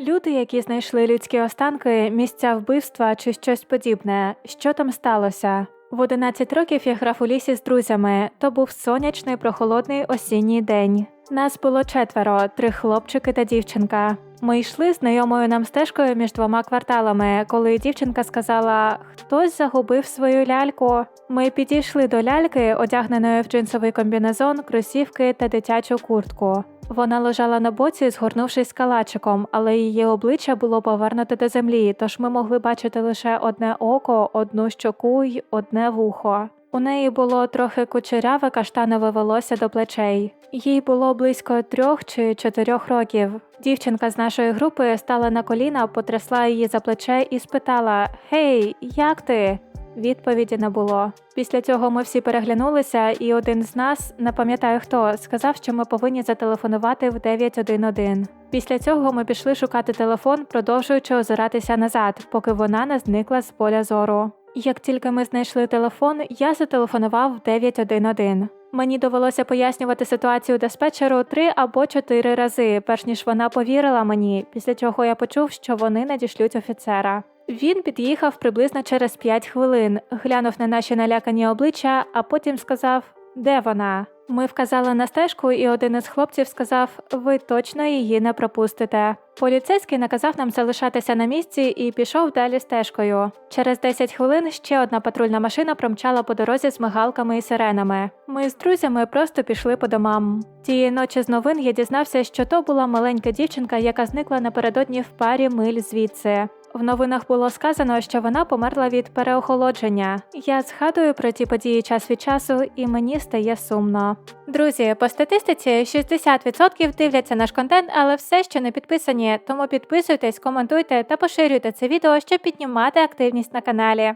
Люди, які знайшли людські останки, місця вбивства чи щось подібне. Що там сталося? В 11 років я грав у лісі з друзями. То був сонячний прохолодний осінній день. Нас було четверо: три хлопчики та дівчинка. Ми йшли знайомою нам стежкою між двома кварталами, коли дівчинка сказала: Хтось загубив свою ляльку. Ми підійшли до ляльки, одягненої в джинсовий комбінезон, кросівки та дитячу куртку. Вона лежала на боці, згорнувшись калачиком, але її обличчя було повернуте до землі, тож ми могли бачити лише одне око, одну щоку й одне вухо. У неї було трохи кучеряве каштанове волосся до плечей. Їй було близько трьох чи чотирьох років. Дівчинка з нашої групи стала на коліна, потрясла її за плече і спитала: Гей, як ти? Відповіді не було. Після цього ми всі переглянулися, і один з нас, не пам'ятаю хто, сказав, що ми повинні зателефонувати в 911. Після цього ми пішли шукати телефон, продовжуючи озиратися назад, поки вона не зникла з поля зору. Як тільки ми знайшли телефон, я зателефонував в 911. Мені довелося пояснювати ситуацію диспетчеру три або чотири рази, перш ніж вона повірила мені, після чого я почув, що вони надішлють офіцера. Він під'їхав приблизно через 5 хвилин, глянув на наші налякані обличчя, а потім сказав: Де вона? Ми вказали на стежку, і один із хлопців сказав: Ви точно її не пропустите. Поліцейський наказав нам залишатися на місці і пішов далі стежкою. Через 10 хвилин ще одна патрульна машина промчала по дорозі з мигалками і сиренами. Ми з друзями просто пішли по домам. Тієї ночі з новин я дізнався, що то була маленька дівчинка, яка зникла напередодні в парі миль звідси. В новинах було сказано, що вона померла від переохолодження. Я згадую про ті події час від часу, і мені стає сумно. Друзі, по статистиці 60% дивляться наш контент, але все ще не підписані. Тому підписуйтесь, коментуйте та поширюйте це відео, щоб піднімати активність на каналі.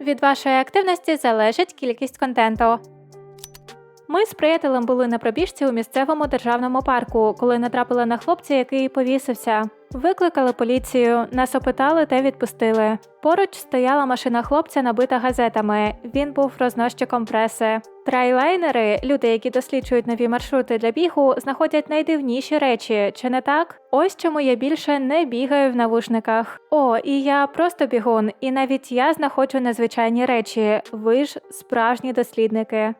Від вашої активності залежить кількість контенту. Ми з приятелем були на пробіжці у місцевому державному парку, коли натрапили на хлопця, який повісився. Викликали поліцію, нас опитали та відпустили. Поруч стояла машина хлопця, набита газетами. Він був рознощиком преси. Трайлайнери, люди, які досліджують нові маршрути для бігу, знаходять найдивніші речі, чи не так? Ось чому я більше не бігаю в навушниках. О, і я просто бігун, і навіть я знаходжу незвичайні речі. Ви ж справжні дослідники.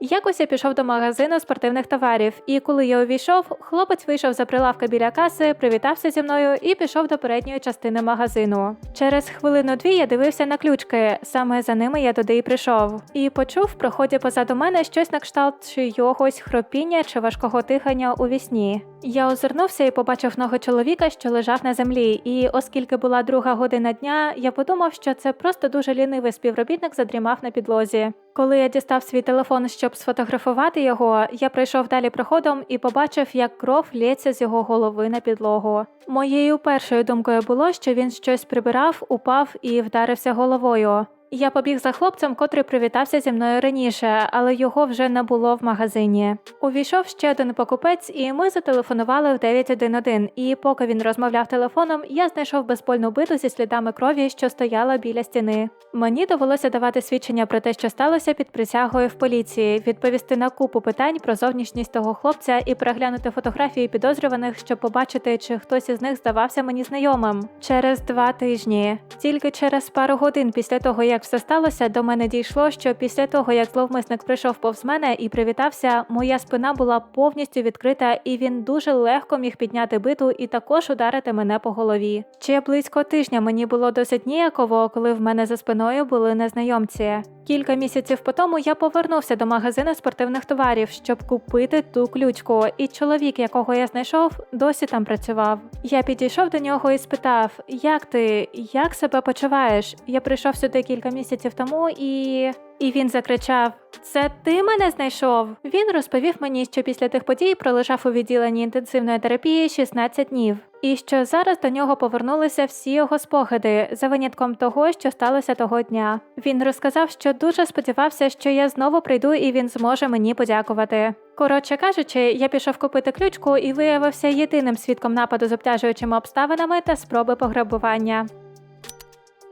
Якось я пішов до магазину спортивних товарів, і коли я увійшов, хлопець вийшов за прилавка біля каси, привітався зі мною і пішов до передньої частини магазину. Через хвилину-дві я дивився на ключки, саме за ними я туди і прийшов. І почув в проході позаду мене щось на кшталт чийогось хропіння чи важкого тихання у вісні. Я озирнувся і побачив ноги чоловіка, що лежав на землі, і оскільки була друга година дня, я подумав, що це просто дуже лінивий співробітник задрімав на підлозі. Коли я дістав свій телефон, щоб сфотографувати його, я пройшов далі проходом і побачив, як кров лється з його голови на підлогу. Моєю першою думкою було, що він щось прибирав, упав і вдарився головою. Я побіг за хлопцем, котрий привітався зі мною раніше, але його вже не було в магазині. Увійшов ще один покупець, і ми зателефонували в 911, І поки він розмовляв телефоном, я знайшов безпольну биту зі слідами крові, що стояла біля стіни. Мені довелося давати свідчення про те, що сталося під присягою в поліції, відповісти на купу питань про зовнішність того хлопця і переглянути фотографії підозрюваних, щоб побачити, чи хтось із них здавався мені знайомим. Через два тижні, тільки через пару годин після того, як все сталося, до мене дійшло, що після того, як зловмисник прийшов повз мене і привітався, моя спина була повністю відкрита, і він дуже легко міг підняти биту і також ударити мене по голові. Ще близько тижня мені було досить ніяково, коли в мене за спиною були незнайомці. Кілька місяців по тому я повернувся до магазину спортивних товарів, щоб купити ту ключку, і чоловік, якого я знайшов, досі там працював. Я підійшов до нього і спитав: Як ти, як себе почуваєш? Я прийшов сюди кілька місяців тому і. І він закричав: Це ти мене знайшов? Він розповів мені, що після тих подій пролежав у відділенні інтенсивної терапії 16 днів, і що зараз до нього повернулися всі його спогади за винятком того, що сталося того дня. Він розказав, що дуже сподівався, що я знову прийду і він зможе мені подякувати. Коротше кажучи, я пішов купити ключку і виявився єдиним свідком нападу з обтяжуючими обставинами та спроби пограбування.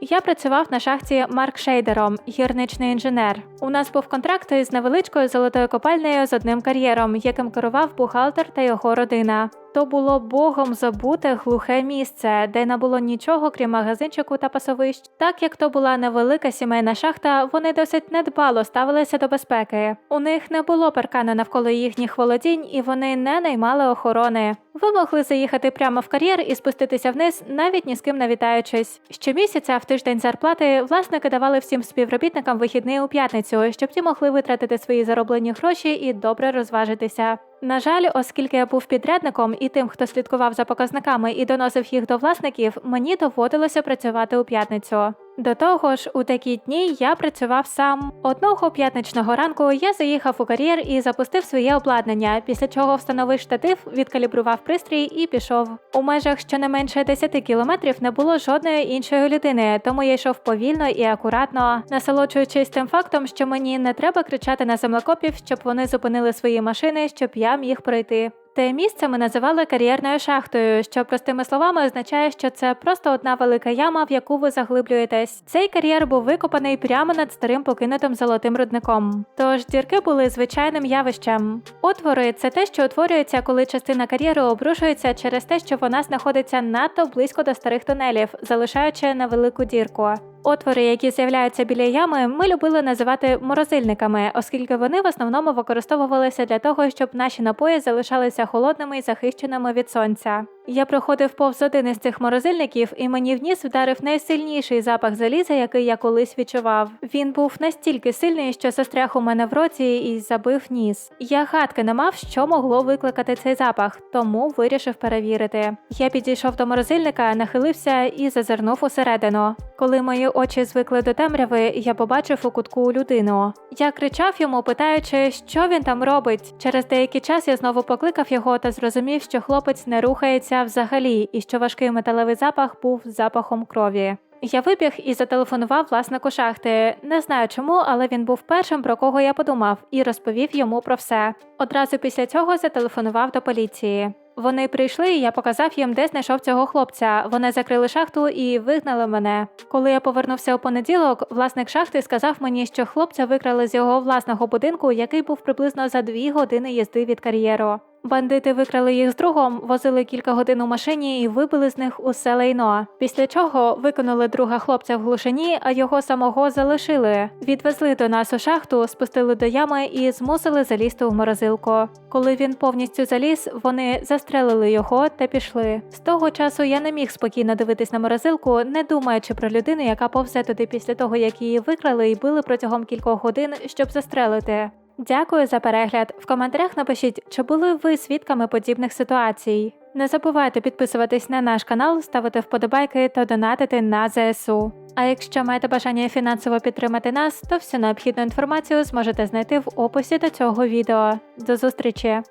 Я працював на шахті Марк Шейдером, гірничний інженер. У нас був контракт із невеличкою золотою копальнею з одним кар'єром, яким керував бухгалтер та його родина. То було богом забуте глухе місце, де не було нічого, крім магазинчику та пасовищ. Так як то була невелика сімейна шахта, вони досить недбало ставилися до безпеки. У них не було паркану навколо їхніх володінь, і вони не наймали охорони. Ви могли заїхати прямо в кар'єр і спуститися вниз, навіть ні з ким не вітаючись. Щомісяця в тиждень зарплати власники давали всім співробітникам вихідний у п'ятницю, щоб ті могли витратити свої зароблені гроші і добре розважитися. На жаль, оскільки я був підрядником і тим, хто слідкував за показниками і доносив їх до власників, мені доводилося працювати у п'ятницю. До того ж, у такі дні я працював сам. Одного п'ятничного ранку я заїхав у кар'єр і запустив своє обладнання, після чого встановив штатив, відкалібрував пристрій і пішов. У межах щонайменше 10 кілометрів не було жодної іншої людини, тому я йшов повільно і акуратно, насолоджуючись тим фактом, що мені не треба кричати на землекопів, щоб вони зупинили свої машини, щоб я міг пройти. Те місце ми називали кар'єрною шахтою, що простими словами означає, що це просто одна велика яма, в яку ви заглиблюєтесь. Цей кар'єр був викопаний прямо над старим покинутим золотим рудником. Тож дірки були звичайним явищем. Отвори це те, що утворюється, коли частина кар'єру обрушується через те, що вона знаходиться надто близько до старих тунелів, залишаючи невелику дірку. Отвори, які з'являються біля ями, ми любили називати морозильниками, оскільки вони в основному використовувалися для того, щоб наші напої залишалися холодними і захищеними від сонця. Я проходив повз один із цих морозильників, і мені в ніс вдарив найсильніший запах заліза, який я колись відчував. Він був настільки сильний, що застряг у мене в роті і забив ніс. Я гадки не мав, що могло викликати цей запах, тому вирішив перевірити. Я підійшов до морозильника, нахилився і зазирнув усередину. Коли мої очі звикли до темряви, я побачив у кутку людину. Я кричав йому, питаючи, що він там робить. Через деякий час я знову покликав його та зрозумів, що хлопець не рухається взагалі, і що важкий металевий запах був запахом крові. Я вибіг і зателефонував власнику шахти. Не знаю чому, але він був першим, про кого я подумав, і розповів йому про все. Одразу після цього зателефонував до поліції. Вони прийшли, і я показав їм, де знайшов цього хлопця. Вони закрили шахту і вигнали мене. Коли я повернувся у понеділок, власник шахти сказав мені, що хлопця викрали з його власного будинку, який був приблизно за дві години їзди від кар'єру. Бандити викрали їх з другом, возили кілька годин у машині і вибили з них усе лайно. Після чого виконали друга хлопця в глушині, а його самого залишили. Відвезли до нас у шахту, спустили до ями і змусили залізти в морозилку. Коли він повністю заліз, вони застрелили його та пішли. З того часу я не міг спокійно дивитись на морозилку, не думаючи про людину, яка повзе туди після того, як її викрали і били протягом кількох годин, щоб застрелити. Дякую за перегляд. В коментарях напишіть, чи були ви свідками подібних ситуацій. Не забувайте підписуватись на наш канал, ставити вподобайки та донатити на ЗСУ. А якщо маєте бажання фінансово підтримати нас, то всю необхідну інформацію зможете знайти в описі до цього відео. До зустрічі!